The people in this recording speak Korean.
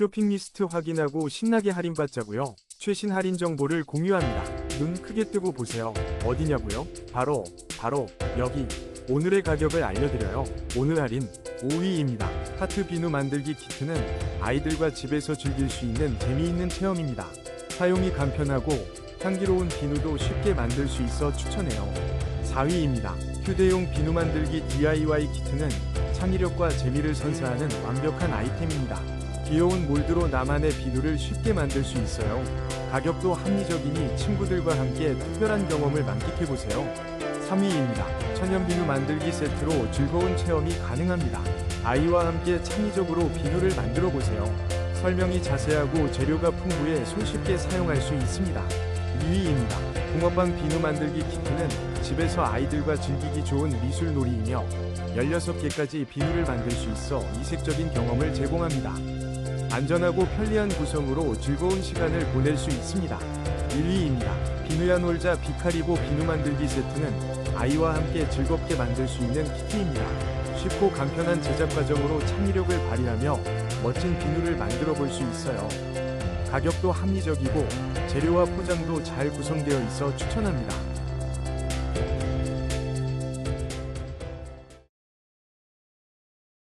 쇼핑 리스트 확인하고 신나게 할인받자고요. 최신 할인 정보를 공유합니다. 눈 크게 뜨고 보세요. 어디냐고요? 바로 바로 여기. 오늘의 가격을 알려드려요. 오늘 할인 5위입니다. 하트 비누 만들기 키트는 아이들과 집에서 즐길 수 있는 재미있는 체험입니다. 사용이 간편하고 향기로운 비누도 쉽게 만들 수 있어 추천해요. 4위입니다. 휴대용 비누 만들기 DIY 키트는 창의력과 재미를 선사하는 완벽한 아이템입니다. 귀여운 몰드로 나만의 비누를 쉽게 만들 수 있어요. 가격도 합리적이니 친구들과 함께 특별한 경험을 만끽해보세요. 3위입니다. 천연 비누 만들기 세트로 즐거운 체험이 가능합니다. 아이와 함께 창의적으로 비누를 만들어 보세요. 설명이 자세하고 재료가 풍부해 손쉽게 사용할 수 있습니다. 2위입니다. 붕어빵 비누 만들기 키트는 집에서 아이들과 즐기기 좋은 미술놀이이며 16개까지 비누를 만들 수 있어 이색적인 경험을 제공합니다. 안전하고 편리한 구성으로 즐거운 시간을 보낼 수 있습니다. 1위입니다. 비누야 놀자 비카리보 비누 만들기 세트는 아이와 함께 즐겁게 만들 수 있는 키트입니다. 쉽고 간편한 제작 과정으로 창의력을 발휘하며 멋진 비누를 만들어 볼 수 있어요. 가격도 합리적이고 재료와 포장도 잘 구성되어 있어 추천합니다.